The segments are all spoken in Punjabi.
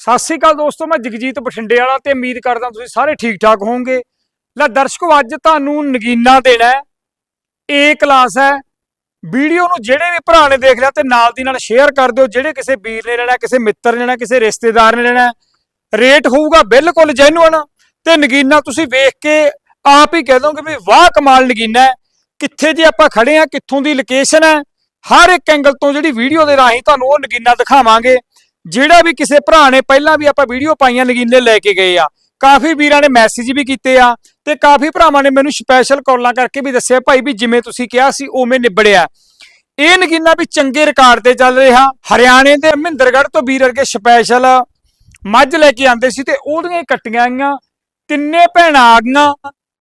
ਸਤਿ ਸ੍ਰੀ ਅਕਾਲ ਦੋਸਤੋ, ਮੈਂ ਜਗਜੀਤ ਬਠਿੰਡੇ ਵਾਲਾ ਤੇ ਉਮੀਦ ਕਰਦਾ ਤੁਸੀਂ ਸਾਰੇ ਠੀਕ ਠਾਕ ਹੋਵੋਗੇ। ਲੈ ਦਰਸ਼ਕੋ, ਅੱਜ ਤੁਹਾਨੂੰ ਨਗੀਨਾ ਦੇਣਾ ਏ ਕਲਾਸ ਹੈ। ਵੀਡੀਓ ਨੂੰ ਜਿਹੜੇ ਵੀ ਭਰਾ ਨੇ ਦੇਖ ਲਿਆ ਤੇ ਨਾਲ ਦੀ ਨਾਲ ਸ਼ੇਅਰ ਕਰ ਦਿਓ। ਜਿਹੜੇ ਕਿਸੇ ਵੀਰ ਨੇ ਲੈਣਾ, ਕਿਸੇ ਮਿੱਤਰ ਨੇ ਲੈਣਾ, ਕਿਸੇ ਰਿਸ਼ਤੇਦਾਰ ਨੇ ਲੈਣਾ ਰੇਟ ਹੋਊਗਾ ਬਿਲਕੁਲ ਜੈਨੂਅਨ ਤੇ ਨਗੀਨਾ ਤੁਸੀਂ ਵੇਖ ਕੇ ਆਪ ਹੀ ਕਹਿ ਦੋਗੇ ਵੀ ਵਾਹ ਕਮਾਲ ਨਗੀਨਾ ਹੈ। ਕਿੱਥੇ ਜੇ ਆਪਾਂ ਖੜੇ ਆ ਕਿੱਥੋਂ ਦੀ ਲੋਕੇਸ਼ਨ ਹੈ। ਹਰ ਇੱਕ ਐਂਗਲ ਤੋਂ ਜਿਹੜੀ ਵੀਡੀਓ ਦੇ ਰਾਹੀਂ ਤੁਹਾਨੂੰ ਉਹ ਨਗੀਨਾ ਦਿਖਾਵਾਂਗੇ। ਜਿਹੜਾ ਵੀ ਕਿਸੇ ਭਰਾ ਨੇ ਪਹਿਲਾਂ ਵੀ ਆਪਾਂ ਵੀਡੀਓ ਪਾਈਆਂ ਨਗੀਨੇ ਲੈ ਕੇ ਗਏ ਆ, ਕਾਫੀ ਵੀਰਾਂ ਨੇ ਮੈਸੇਜ ਵੀ ਕੀਤੇ ਆ ਤੇ ਕਾਫੀ ਭਰਾਵਾਂ ਨੇ ਮੈਨੂੰ ਸਪੈਸ਼ਲ ਕਾਲਾਂ ਕਰਕੇ ਵੀ ਦੱਸਿਆ, ਭਾਈ ਵੀ ਜਿਵੇਂ ਤੁਸੀਂ ਕਿਹਾ ਸੀ ਉਵੇਂ ਨਿਬੜਿਆ। ਇਹ ਨਗੀਨਾ ਵੀ ਚੰਗੇ ਰਿਕਾਰਡ ਤੇ ਚੱਲ ਰਿਹਾ, ਹਰਿਆਣੇ ਦੇ ਮਹਿੰਦਰਗੜ੍ਹ ਤੋਂ ਵੀਰ ਅਰਗੇ ਸਪੈਸ਼ਲ ਮੱਝ ਲੈ ਕੇ ਆਂਦੇ ਸੀ ਤੇ ਉਹਦੀਆਂ ਕੱਟੀਆਂ ਆਈਆਂ, ਤਿੰਨੇ ਭੈਣਾਂ ਆ ਗਈਆਂ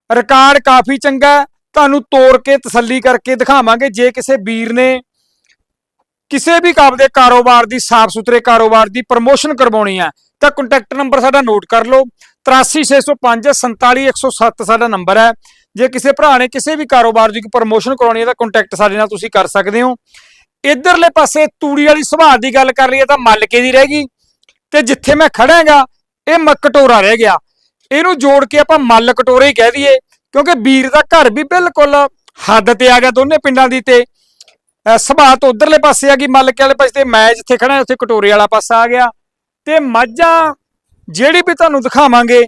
ਰਿਕਾਰਡ ਕਾਫੀ ਚੰਗਾ, ਤੁਹਾਨੂੰ ਤੋੜ ਕੇ ਤਸੱਲੀ ਕਰਕੇ ਦਿਖਾਵਾਂਗੇ ਜੇ ਕਿਸੇ ਵੀਰ ਨੇ ਕਿਸੇ ਵੀ ਆਪਦੇ ਕਾਰੋਬਾਰ ਦੀ, ਸਾਫ਼ ਸੁਥਰੇ ਕਾਰੋਬਾਰ ਦੀ ਪ੍ਰਮੋਸ਼ਨ ਕਰਵਾਉਣੀ ਹੈ, ਤਾਂ ਕੰਟੈਕਟ ਨੰਬਰ ਸਾਡਾ ਨੋਟ ਕਰ ਲਓ। 83605 47107 ਸਾਡਾ ਨੰਬਰ ਹੈ। ਜੇ ਕਿਸੇ ਭਰਾ ਨੇ ਕਿਸੇ ਵੀ ਕਾਰੋਬਾਰ ਦੀ ਪ੍ਰਮੋਸ਼ਨ ਕਰਾਉਣੀ ਹੈ, ਤਾਂ ਕੰਟੈਕਟ ਸਾਡੇ ਨਾਲ ਤੁਸੀਂ ਕਰ ਸਕਦੇ ਹੋ। ਇਧਰਲੇ ਪਾਸੇ ਤੂੜੀ ਵਾਲੀ ਸੁਭਾਅ ਦੀ ਗੱਲ ਕਰ ਲਈਏ, ਤਾਂ ਮੱਲਕੇ ਦੀ ਰਹਿ ਗਈ। ਤੇ ਜਿੱਥੇ ਮੈਂ ਖੜਾਂਗਾ ਇਹ ਮਕਟੋਰਾ ਰਹਿ ਗਿਆ। ਇਹਨੂੰ ਜੋੜ ਕੇ ਆਪਾਂ ਮੱਲ ਕਟੋਰੇ ਹੀ ਕਹਿ ਦਈਏ, ਕਿਉਂਕਿ ਵੀਰ ਦਾ ਘਰ ਵੀ ਬਿਲਕੁਲ ਹੱਦ ਤੇ ਆ ਗਿਆ ਦੋਨੇ ਪਿੰਡਾਂ ਦੀ ਤੇ। ਸੁਭਾਅ ਤੋਂ ਉਧਰਲੇ ਪਾਸੇ ਆ ਗਈ ਮੱਲਕੇ ਵਾਲੇ ਪਾਸੇ ਤੇ ਮੈਂ ਜਿੱਥੇ ਖੜਾ ਉੱਥੇ ਕਟੋਰੇ ਵਾਲਾ ਪਾਸਾ ਆ ਗਿਆ। ਤੇ ਮੱਝਾਂ ਜਿਹੜੀ ਵੀ ਤੁਹਾਨੂੰ ਦਿਖਾਵਾਂਗੇ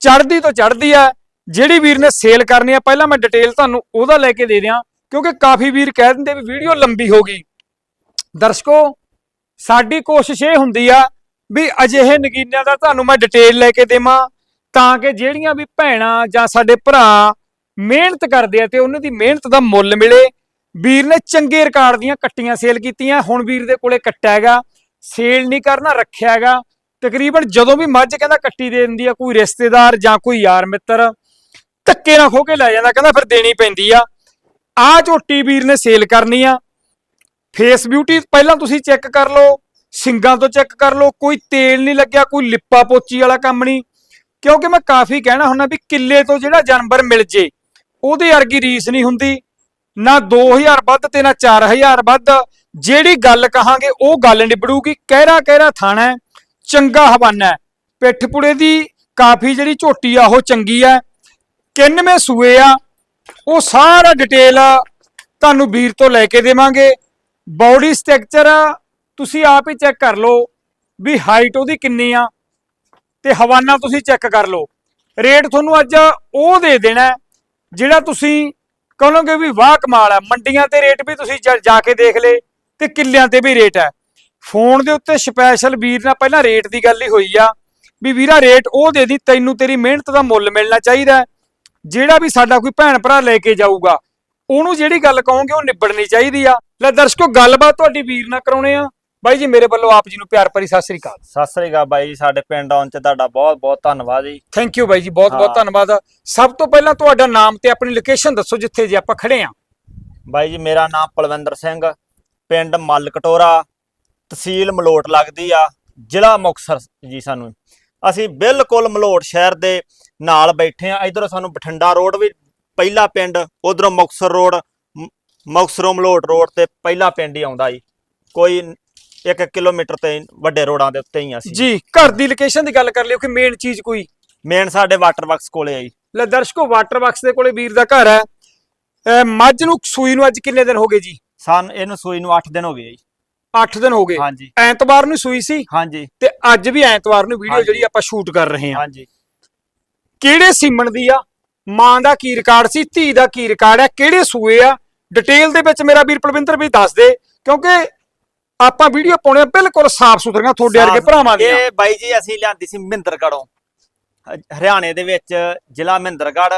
ਚੜਦੀ ਤੋਂ ਚੜਦੀ ਆ, ਜਿਹੜੀ ਵੀਰ ਨੇ ਸੇਲ ਕਰਨੀ ਆ, ਪਹਿਲਾਂ ਮੈਂ ਡਿਟੇਲ ਤੁਹਾਨੂੰ ਉਹਦਾ ਲੈ ਕੇ ਦੇ ਦਿਆਂ, ਕਿਉਂਕਿ ਕਾਫੀ ਵੀਰ ਕਹਿ ਦਿੰਦੇ ਵੀ ਵੀਡੀਓ ਲੰਬੀ ਹੋ ਗਈ। ਦਰਸ਼ਕੋ, ਸਾਡੀ ਕੋਸ਼ਿਸ਼ ਇਹ ਹੁੰਦੀ ਆ ਵੀ ਅਜਿਹੇ ਨਗੀਨਿਆਂ ਦਾ ਤੁਹਾਨੂੰ ਮੈਂ ਡਿਟੇਲ ਲੈ ਕੇ ਦੇਵਾਂ, ਤਾਂ ਕਿ ਜਿਹੜੀਆਂ ਵੀ ਭੈਣਾਂ ਜਾਂ ਸਾਡੇ ਭਰਾ ਮਿਹਨਤ ਕਰਦੇ ਆ ਤੇ ਉਹਨਾਂ ਦੀ ਮਿਹਨਤ ਦਾ ਮੁੱਲ ਮਿਲੇ ਵੀਰ ਨੇ ਚੰਗੇ ਰਿਕਾਰਡ ਦੀਆਂ ਕੱਟੀਆਂ ਸੇਲ ਕੀਤੀਆਂ। ਹੁਣ ਵੀਰ ਦੇ ਕੋਲੇ ਕੱਟਾ ਹੈਗਾ ਸੇਲ ਨਹੀਂ ਕਰਨਾ, ਰੱਖਿਆ ਹੈਗਾ। ਤਕਰੀਬਨ ਜਦੋਂ ਵੀ ਮੱਝ ਕਹਿੰਦਾ ਕੱਟੀ ਦੇ ਦਿੰਦੀ ਆ, ਕੋਈ ਰਿਸ਼ਤੇਦਾਰ ਜਾਂ ਕੋਈ ਯਾਰ ਮਿੱਤਰ, ਧੱਕੇ ਨਾਲ ਖੋ ਕੇ ਲੈ ਜਾਂਦਾ, ਕਹਿੰਦਾ ਫਿਰ ਦੇਣੀ ਪੈਂਦੀ ਆ। ਆ ਝੋਟੀ ਵੀਰ ਨੇ ਸੇਲ ਕਰਨੀ ਆ। ਫੇਸ ਬਿਊਟੀ ਪਹਿਲਾਂ ਤੁਸੀਂ ਚੈੱਕ ਕਰ ਲਓ, ਸਿੰਗਾਂ ਤੋਂ ਚੈੱਕ ਕਰ ਲਓ, ਕੋਈ ਤੇਲ ਨਹੀਂ ਲੱਗਿਆ, ਕੋਈ ਲਿੱਪਾ ਪੋਚੀ ਵਾਲਾ ਕੰਮ ਨਹੀਂ। ਕਿਉਂਕਿ ਮੈਂ ਕਾਫੀ ਕਹਿਣਾ ਹੁੰਦਾ ਵੀ ਕਿੱਲੇ ਤੋਂ ਜਿਹੜਾ ਜਾਨਵਰ ਮਿਲ ਜੇ, ਉਹਦੇ ਵਰਗੀ ਰੀਸ ਨਹੀਂ ਹੁੰਦੀ। ਨਾ 2000 ਵੱਧ ਤੇ ਨਾ 4000 ਵੱਧ। ਜਿਹੜੀ ਗੱਲ ਕਹਾਂਗੇ, ਉਹ ਗੱਲ ਨਿਬੜੂਗੀ। ਕਹਿਰਾ ਕਹਿਰਾ ਥਾਣਾ ਚੰਗਾ ਹਵਾਨਾ ਹੈ। ਪਿੱਠ ਪੁੜੇ ਦੀ ਕਾਫੀ ਜਿਹੜੀ ਝੋਟੀ ਆ, ਉਹ ਚੰਗੀ ਆ ਕਿੰਨਵੇਂ ਸੂਏ ਆ, ਉਹ ਸਾਰਾ ਡਿਟੇਲ ਤੁਹਾਨੂੰ ਵੀਰ ਤੋਂ ਲੈ ਕੇ ਦੇਵਾਂਗੇ। ਬਾਡੀ ਸਟਰਕਚਰ ਤੁਸੀਂ ਆਪ ਹੀ ਚੈੱਕ ਕਰ ਲਓ ਵੀ ਹਾਈਟ ਉਹਦੀ ਕਿੰਨੀ ਆ ਤੇ ਹਵਾਨਾ ਤੁਸੀਂ ਚੈੱਕ ਕਰ ਲਓ। ਰੇਟ ਤੁਹਾਨੂੰ ਅੱਜ ਉਹ ਦੇ ਦੇਣਾ ਜਿਹੜਾ ਤੁਸੀਂ ਕਹੋਗੇ ਵੀ ਵਾਹ ਕਮਾਲ ਹੈ, ਮੰਡੀਆਂ ਤੇ ਰੇਟ ਵੀ ਤੁਸੀਂ ਜਾ- ਕੇ ਦੇਖ ਲੇ ਤੇ ਕਿੱਲਿਆਂ ਤੇ ਵੀ ਰੇਟ ਹੈ। ਫੋਨ ਦੇ ਉੱਤੇ ਸਪੈਸ਼ਲ ਵੀਰ ਨਾਲ ਪਹਿਲਾਂ ਰੇਟ ਦੀ ਗੱਲ ਹੀ ਹੋਈ ਆ ਵੀ ਵੀਰਾ ਰੇਟ ਉਹ ਦੇ ਦੀ, ਤੈਨੂੰ ਤੇਰੀ ਮਿਹਨਤ ਦਾ ਮੁੱਲ ਮਿਲਣਾ ਚਾਹੀਦਾ ਜਿਹੜਾ ਵੀ ਸਾਡਾ ਕੋਈ ਭੈਣ ਭਰਾ ਲੈ ਕੇ ਜਾਊਗਾ, ਉਹਨੂੰ ਜਿਹੜੀ ਗੱਲ ਕਹੋਗੇ ਉਹ ਨਿਬੜਨੀ ਚਾਹੀਦੀ ਆ। ਲੈ ਦਰਸ਼ਕੋ, ਗੱਲਬਾਤ ਤੁਹਾਡੀ ਵੀਰ ਨਾਲ ਕਰਾਉਣੇ ਆ। ਬਾਈ ਜੀ ਮੇਰੇ ਵੱਲੋਂ ਆਪ ਜੀ ਨੂੰ ਪਿਆਰ ਭਰੀ ਸਤਿ ਸ੍ਰੀ ਅਕਾਲ। ਸਤਿ ਸ੍ਰੀ ਅਕਾਲ ਬਾਈ ਜੀ ਸਾਡੇ ਪਿੰਡ ਆਉਣ ਚ ਤੁਹਾਡਾ ਬਹੁਤ ਬਹੁਤ ਧੰਨਵਾਦ ਜੀ। ਥੈਂਕ ਯੂ ਬਾਈ ਜੀ ਬਹੁਤ ਬਹੁਤ ਹਾਂ। ਧੰਨਵਾਦ। ਸਭ ਤੋਂ ਪਹਿਲਾਂ ਤੁਹਾਡਾ ਨਾਮ ਤੇ ਆਪਣੀ ਲੋਕੇਸ਼ਨ ਦੱਸੋ ਜਿੱਥੇ ਜੇ ਆਪਾਂ ਖੜੇ ਆ। ਬਾਈ ਜੀ ਮੇਰਾ ਨਾਮ ਪਲਵਿੰਦਰ ਸਿੰਘ ਪਿੰਡ ਮੱਲ ਕਟੋਰਾ ਤਹਿਸੀਲ ਮਲੋਟ ਲੱਗਦੀ ਆ ਜ਼ਿਲ੍ਹਾ ਮੁਕਤਸਰ ਜੀ ਸਾਨੂੰ। ਅਸੀਂ ਬਿਲਕੁਲ ਮਲੋਟ ਸ਼ਹਿਰ ਦੇ ਨਾਲ ਬੈਠੇ ਆ। ਇਧਰੋਂ ਸਾਨੂੰ ਬਠਿੰਡਾ ਰੋਡ ਵੀ ਪਹਿਲਾ ਪਿੰਡ ਉਧਰੋਂ ਮੁਕਤਸਰ ਰੋਡ ਮ- ਮੁਕਤਸਰੋਂ ਮਲੋਟ ਰੋਡ ਤੇ ਪਹਿਲਾ ਪਿੰਡ ਹੀ ਆਉਂਦਾ ਜੀ। ਕੋਈ 1 ਕਿਲੋਮੀਟਰ ਤੇ ਵੱਡੇ ਰੋਡਾਂ ਦੇ ਉੱਤੇ ਹੀ ਆ ਅਸੀਂ। ਜੀ ਘਰ ਦੀ ਲੋਕੇਸ਼ਨ ਦੀ ਗੱਲ ਕਰ ਲਿਓ ਕਿ ਮੇਨ ਚੀਜ਼ ਕੋਈ? ਮੇਨ ਸਾਡੇ ਵਾਟਰ ਬਾਕਸ ਕੋਲੇ ਆ ਜੀ। ਲੈ ਦਰਸ਼ਕੋ ਵਾਟਰ ਬਾਕਸ ਦੇ ਕੋਲੇ ਵੀਰ ਦਾ ਘਰ ਹੈ। ਮੱਝ ਨੂੰ ਸੂਈ ਨੂੰ ਅੱਜ ਕਿੰਨੇ ਦਿਨ ਹੋ ਗਏ ਜੀ? ਸਨ ਇਹਨੂੰ ਸੂਈ ਨੂੰ 8 ਦਿਨ ਹੋ ਗਏ ਜੀ। 8 ਦਿਨ ਹੋ ਗਏ। ਹਾਂਜੀ। ਐਤਵਾਰ ਨੂੰ ਸੂਈ ਸੀ ਹਾਂਜੀ। ਤੇ ਅੱਜ ਵੀ ਐਤਵਾਰ ਨੂੰ ਵੀਡੀਓ। ਜਿਹੜੀ ਆਪਾਂ ਸ਼ੂਟ ਕਰ ਰਹੇ ਹਾਂ। ਹਾਂਜੀ। ਕਿਹੜੇ ਸੀਮਨ ਦੀ ਆ? ਮਾਂ ਦਾ ਕੀ ਰਿਕਾਰਡ ਸੀ? ਧੀ ਦਾ ਕੀ ਰਿਕਾਰਡ ਹੈ? ਕਿਹੜੇ ਸੂਏ ਆ? ਡਿਟੇਲ ਦੇ ਵਿੱਚ ਮੇਰਾ ਵੀਰ ਪਲਵਿੰਦਰ ਵੀ ਦੱਸ ਦੇ ਕਿਉਂਕਿ ਆਪਾਂ ਵੀਡੀਓ ਪਾਉਣੇ ਆ ਬਿਲਕੁਲ ਸਾਫ਼ ਸੁਥਰੀਆਂ ਤੁਹਾਡੇ ਵਰਗੇ ਭਰਾਵਾਂ ਦੀਆਂ। ਇਹ ਬਾਈ ਜੀ ਅਸੀਂ ਲਿਆਂਦੀ ਸੀ ਮਹਿੰਦਰਗੜ੍ਹੋਂ। ਹ- ਹਰਿਆਣੇ ਦੇ ਵਿੱਚ ਜ਼ਿਲ੍ਹਾ ਮਹਿੰਦਰਗੜ੍ਹ।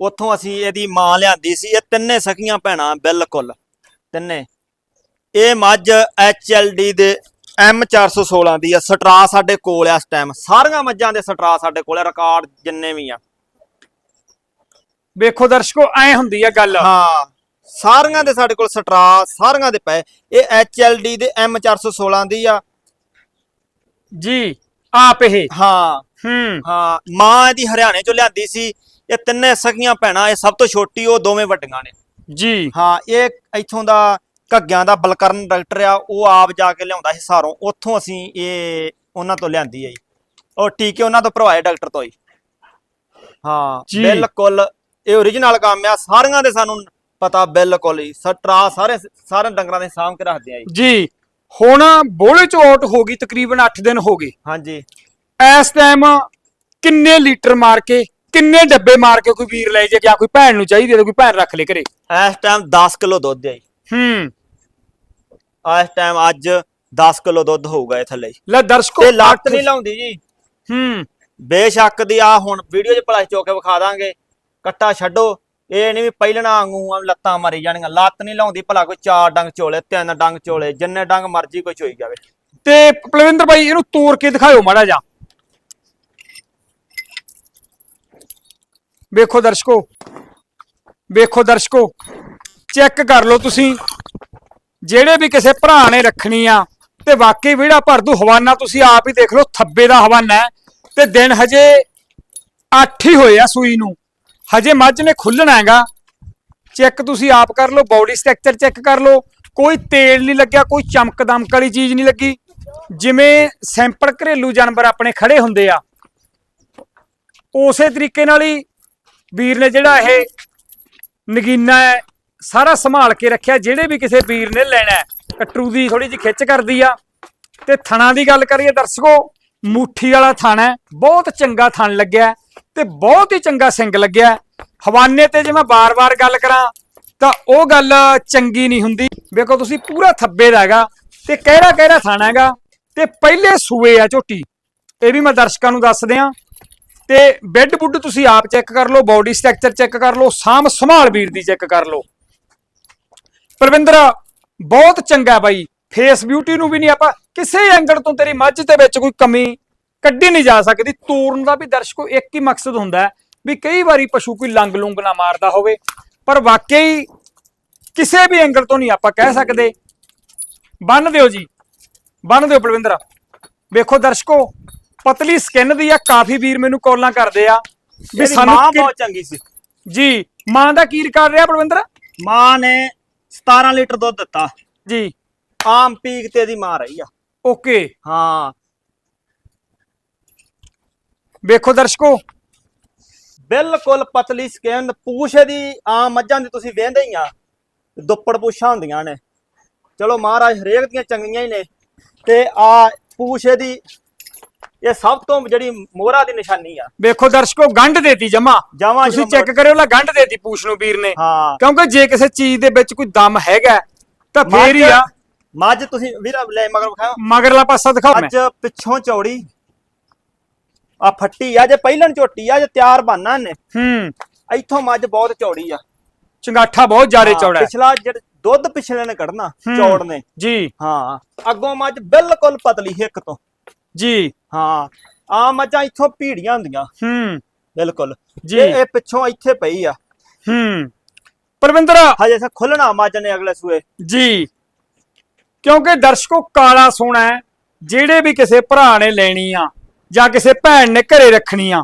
ਉੱਥੋਂ ਅਸੀਂ ਇਹਦੀ ਮਾਂ ਲਿਆਂਦੀ ਸੀ ਇਹ ਤਿੰਨੇ ਸਕੀਆਂ ਭੈਣਾਂ ਬਿਲਕੁਲ। ਤਿੰਨੇ। ਇਹ ਮੱਝ ਐਚਐਲਡੀ ਦੇ M416 ਦੀ ਆ ਸਟਰਾ ਸਾਡੇ ਕੋਲ ਆ ਇਸ ਟਾਈਮ ਸਾਰੀਆਂ ਮੱਝਾਂ ਦੇ ਸਟਰਾ ਸਾਡੇ ਕੋਲ ਆ ਰਿਕਾਰਡ ਜਿੰਨੇ ਵੀ ਆ। ਵੇਖੋ ਦਰਸ਼ਕੋ ਐ ਹੁੰਦੀ ਆ ਗੱਲ। ਹਾਂ। ਸਾਰੀਆਂ ਦੇ ਸਾਡੇ ਕੋਲ ਸਟਰਾ ਸਾਰੀਆਂ ਦੇ ਪਏ। ਇਹ ਐਚਐਲਡੀ ਦੇ M416 ਦੀ ਆ। ਜੀ ਆਪ ਇਹ। ਹਾਂ। ਹੂੰ। ਹਾਂ ਮਾਂ ਇਹਦੀ ਹਰਿਆਣੇ ਚੋਂ ਲਿਆਂਦੀ ਸੀ। ਇਹ ਤਿੰਨੇ ਸਖੀਆਂ ਭੈਣਾਂ ਇਹ ਸਭ ਤੋਂ ਛੋਟੀ ਉਹ ਦੋਵੇਂ ਵੱਡੀਆਂ ਨੇ। ਜੀ। ਹਾਂ ਇਹ ਇੱਥੋਂ ਦਾ ਘੱਗਿਆਂ ਦਾ ਬਲਕਰਨ ਡਾਕਟਰ ਆ ਉਹ ਆਪ ਜਾ ਕੇ ਲਿਆਉਂਦਾ ਸੀ ਸਾਰੋਂ। ਉੱਥੋਂ ਅਸੀਂ ਇਹ ਉਹਨਾਂ ਤੋਂ ਲਿਆਂਦੀ ਹੈ ਜੀ। ਉਹ ਟੀਕੇ ਉਹਨਾਂ ਤੋਂ ਭਰਵਾਏ ਡਾਕਟਰ ਤੋਂ ਹੀ ਹਾਂ। ਬਿਲਕੁਲ। ਇਹ ਓਰੀਜਨਲ ਕੰਮ ਆ। ਸਾਰਿਆਂ ਦੇ ਸਾਨੂੰ ਪਤਾ ਬਿਲਕੁਲ ਹੀ ਸਟਰਾ ਸਾਰੇ ਸਾਰੇ ਡੰਗਰਾਂ ਦੇ ਸਾਂਭ ਕੇ ਰੱਖਦੇ ਆ ਜੀ। ਜੀ ਹੁਣ ਬੋਲੇ ਚ ਆਊਟ ਹੋ ਗਈ ਤਕਰੀਬਨ 8 ਦਿਨ ਹੋ ਗਏ। ਹਾਂਜੀ। ਇਸ ਟਾਈਮ ਕਿੰਨੇ ਲੀਟਰ ਮਾਰ ਕੇ ਕਿੰਨੇ ਡੱਬੇ ਮਾਰ ਕੇ ਕੋਈ ਵੀਰ ਲੈ ਜੇ ਜਾਂ ਕੋਈ ਭੈਣ ਨੂੰ ਚਾਹੀਦੀ ਤਾਂ ਕੋਈ ਭੈਣ ਰੱਖ ਲੈ ਘਰੇ? ਇਸ ਟਾਈਮ 10 ਕਿਲੋ ਦੁੱਧ ਹੈ ਜੀ। ਹੂੰ। ਇਸ ਟਾਈਮ ਅੱਜ 10 ਕਿਲੋ ਦੁੱਧ ਹੋਊਗਾ ਇਹ ਥੱਲੇ। ਲੈ ਦਰਸ਼ਕੋ ਤੇ ਲੱਤ ਨਹੀਂ ਲਾਉਂਦੀ ਜੀ। ਹੂੰ। ਬੇਸ਼ੱਕ ਦੀ ਆ ਹੁਣ ਵੀਡੀਓ 'ਚ ਭਲਾ ਚੋ ਕੇ ਵਿਖਾ ਦਾਂਗੇ। ਕੱਟਾ ਛੱਡੋ। ਇਹ ਨਹੀਂ ਵੀ ਪਹਿਲਣਾ ਵਾਂਗੂ ਆ, ਲੱਤਾਂ ਮਾਰੀ ਜਾਣੀਆਂ। ਲੱਤ ਨਹੀਂ ਲਾਉਂਦੀ ਭਲਾ ਕੋਈ ਚਾਰ ਡੰਗ ਚੋਲੇ, ਤਿੰਨ ਡੰਗ ਚੋਲੇ, ਜਿੰਨੇ ਡੰਗ ਮਰਜ਼ੀ ਕੋਈ ਚੋਈ ਜਾਵੇ। ਤੇ ਪਲਵਿੰਦਰ ਭਾਈ ਇਹਨੂੰ ਤੋੜ ਕੇ ਦਿਖਾਇਓ ਮਾੜਾ ਜਾ ਵੇਖੋ ਦਰਸ਼ਕੋ ਵੇਖੋ ਦਰਸ਼ਕੋ, ਚੈੱਕ ਕਰ ਲਓ ਤੁਸੀਂ। ਜਿਹੜੇ ਵੀ ਕਿਸੇ ਭਰਾ ਨੇ ਰੱਖਣੀ ਆ, ਤੇ ਵਾਕਈ ਵਿਹੜਾ ਭਰ ਦੂ ਹਵਾਨਾ, ਤੁਸੀਂ ਆਪ ਹੀ ਦੇਖ ਲਓ, ਥੱਬੇ ਦਾ ਹਵਾਨਾ ਹੈ। ਤੇ ਦਿਨ ਹਜੇ 8 ਹੀ ਹੋਏ ਆ ਸੂਈ ਨੂੰ। ਹਜੇ ਮੱਝ ਨੇ ਖੁੱਲਣਾ ਹੈਗਾ। ਚੈੱਕ ਤੁਸੀਂ ਆਪ ਕਰ ਲਓ ਬਾਡੀ ਸਟਰਕਚਰ ਚੈੱਕ ਕਰ ਲਓ। ਕੋਈ ਤੇਲ ਨਹੀਂ ਲੱਗਿਆ, ਕੋਈ ਚਮਕ ਦਮਕ ਵਾਲੀ ਚੀਜ਼ ਨਹੀਂ ਲੱਗੀ। ਜਿਵੇਂ ਸੈਂਪਲ ਘਰੇਲੂ ਜਾਨਵਰ ਆਪਣੇ ਖੜੇ ਹੁੰਦੇ ਆ। ਉਸੇ ਤਰੀਕੇ ਨਾਲ ਹੀ ਵੀਰ ਨੇ ਜਿਹੜਾ ਇਹ ਨਗੀਨਾ ਹੈ, ਸਾਰਾ ਸੰਭਾਲ ਕੇ ਰੱਖਿਆ। ਜਿਹੜੇ ਵੀ ਕਿਸੇ ਵੀਰ ਨੇ ਲੈਣਾ ਹੈ। ਕਟਰੂ ਦੀ ਥੋੜੀ ਜਿਹੀ ਖਿੱਚ ਕਰਦੀ ਆ। ਤੇ ਥਣਾ ਦੀ ਗੱਲ ਕਰੀਏ ਦਰਸ਼ਕੋ, ਮੁੱਠੀ ਵਾਲਾ ਥਣ ਹੈ, ਬਹੁਤ ਚੰਗਾ ਥਣ ਲੱਗਿਆ। ਤੇ ਬਹੁਤ ਹੀ ਚੰਗਾ ਸਿੰਗ ਲੱਗਿਆ। ਹਵਾਨੇ ਤੇ ਜੇ ਮੈਂ ਬਾਰ-ਬਾਰ ਗੱਲ ਕਰਾਂ, ਤਾਂ ਉਹ ਗੱਲ ਚੰਗੀ ਨਹੀਂ ਹੁੰਦੀ। ਵੇਖੋ, ਤੁਸੀਂ ਪੂਰਾ ਥੱਬੇ ਦਾ ਹੈਗਾ ਤੇ ਕਿਹੜਾ ਕਿਹੜਾ ਥਾਣਾ ਹੈਗਾ ਤੇ ਪਹਿਲੇ ਸੂਏ ਆ ਝੋਟੀ। ਇਹ ਵੀ ਮੈਂ ਦਰਸ਼ਕਾਂ ਨੂੰ ਦੱਸ ਦਿਆਂ। ਤੇ ਬੈੱਡ ਬੁੱਡ ਤੁਸੀਂ ਆਪ ਚੈੱਕ ਕਰ ਲਓ, ਬਾਡੀ ਸਟਰਕਚਰ ਚੈੱਕ ਕਰ ਲਓ ਸਾਮ ਸੰਭਾਲ ਵੀਰ ਦੀ ਚੈੱਕ ਕਰ ਲਓ। ਪਰਵਿੰਦਰ, ਬਹੁਤ ਚੰਗਾ ਬਾਈ। ਫੇਸ ਬਿਊਟੀ ਨੂੰ ਵੀ ਨਹੀਂ ਆਪਾਂ ਕਿਸੇ ਐਂਗਲ ਤੋਂ ਤੇਰੀ ਮੱਝ ਦੇ ਵਿੱਚ ਕੋਈ ਕਮੀ ਕੱਢੀ ਨਹੀਂ ਜਾ ਸਕਦੀ। ਤੋਰਨ ਦਾ ਵੀ ਦਰਸ਼ਕੋ ਇੱਕ ਹੀ ਮਕਸਦ ਹੁੰਦਾ ਹੈ ਵੀ ਕਈ ਵਾਰੀ ਪਸ਼ੂ ਕੋਈ ਲੰਗ ਲੁੰਗ ਨਾ ਮਾਰਦਾ ਹੋਵੇ ਪਰ ਵਾਕਈ ਕਿਸੇ ਵੀ ਐਂਗਲ ਤੋਂ ਨਹੀਂ ਆਪਾਂ ਕਹਿ ਸਕਦੇ। ਬੰਨ ਦਿਓ ਜੀ ਬੰਨ ਦਿਓ ਪਰਵਿੰਦਰ ਵੇਖੋ ਦਰਸ਼ਕੋ ਪਤਲੀ ਸਕਿਨ ਦੀ ਆ ਕਾਫੀ ਵੀਰ ਮੈਨੂੰ ਕਾਲਾਂ ਕਰਦੇ ਆ। ਵੀ ਸਾਨੂੰ ਮਾਂ ਬਹੁਤ ਚੰਗੀ ਸੀ। ਜੀ ਮਾਂ ਦਾ ਕੀ ਰਿਕਾਰਡ ਰਿਹਾ ਪਰਵਿੰਦਰ ਮਾਂ ਨੇ 17 ਲੀਟਰ ਦੁੱਧ ਦਿੱਤਾ। ਜੀ। ਆਮ ਪੀਕ ਤੇ ਦੀ ਮਾਂ ਰਹੀ ਆ। ਓਕੇ। ਹਾਂ ਵੇਖੋ ਦਰਸ਼ਕੋ। ਬਿਲਕੁਲ ਪਤਲੀ ਸਕਿਨ ਪੂਛ ਦੀ ਆਮ ਮੱਝਾਂ ਦੀ ਤੁਸੀਂ ਵੇਂਦੇ ਹੀ ਆ ਦੁੱਪੜ ਪੂਛਾਂ ਹੁੰਦੀਆਂ ਨੇ। ਚਲੋ ਮਹਾਰਾਜ ਹਰੇਕ ਦੀਆਂ ਚੰਗੀਆਂ ਹੀ ਨੇ। ਤੇ ਆ ਪੂਛ ਦੀ ਇਹ ਸਭ ਤੋਂ ਜਿਹੜੀ ਮੋਹਰਾ ਦੀ ਨਿਸ਼ਾਨੀ ਆ। ਵੇਖੋ ਦਰਸ਼ਕੋ ਗੰਢ ਦੇਤੀ ਜਮਾ। ਜਾਵਾਂ ਤੁਸੀਂ ਚੈੱਕ ਕਰਿਓ ਲਾ ਗੰਢ ਦੇਤੀ ਪੂਛ ਨੂੰ ਵੀਰ ਨੇ। ਹਾਂ। ਕਿਉਂਕਿ ਜੇ ਕਿਸੇ ਚੀਜ਼ ਦੇ ਵਿੱਚ ਕੋਈ ਦਮ ਹੈਗਾ ਤਾਂ ਫੇਰ ਹੀ ਆ। ਮੱਝ ਤੁਸੀਂ ਵੀਰਾ ਲੈ ਮਗਰ ਵਿਖਾਓ। ਮਗਰਲਾ ਪਾਸਾ ਦਿਖਾਓ ਮੈਂ। ਅੱਜ ਪਿੱਛੋਂ ਚੌੜੀ। ਆ ਫੱਟੀ ਆ ਜੇ ਪਹਿਲਣ ਝੋਟੀ ਆ ਜੇ ਤਿਆਰ ਬਾਨਾ ਨੇ ਹੂੰ। ਇੱਥੋਂ ਮੱਝ ਬਹੁਤ ਚੌੜੀ ਆ। ਚੰਗਾਠਾ ਬਹੁਤ ਜ਼ਿਆਦਾ ਹਾਂ, ਚੌੜਾ ਹੈ। ਪਿਛਲਾ ਜਿਹੜਾ ਦੁੱਧ ਪਿਛਲੇ ਨੇ ਕੱਢਣਾ ਹੂੰ। ਚੌੜ ਨੇ। ਜੀ। ਹਾਂ ਅੱਗੋਂ ਮੱਝ ਬਿਲਕੁਲ ਪਤਲੀ ਹਿੱਕ ਤੋਂ। ਜੀ। ਹਾਂ ਆ ਮੱਝਾਂ ਇੱਥੋਂ ਭੀੜੀਆਂ ਹੁੰਦੀਆਂ। ਹੂੰ। ਬਿਲਕੁਲ। ਜੀ। ਇਹ ਪਿੱਛੋਂ ਇੱਥੇ ਪਈ ਆ। ਹੂੰ। ਪਰਵਿੰਦਰ! ਹਜੇ ਸੇ ਖੁੱਲਣਾ ਮੱਝ ਨੇ ਅਗਲੇ ਸੂਏ। ਜੀ। ਕਿਉਂਕਿ ਦਰਸ਼ਕੋ ਕਾਲਾ ਸੋਨਾ ਹੈ ਜਿਹੜੇ ਵੀ ਕਿਸੇ ਭਰਾ ਨੇ ਲੈਣੀ ਆ ਜਾਂ ਕਿਸੇ ਭੈਣ ਨੇ ਘਰੇ ਰੱਖਣੀ ਆ।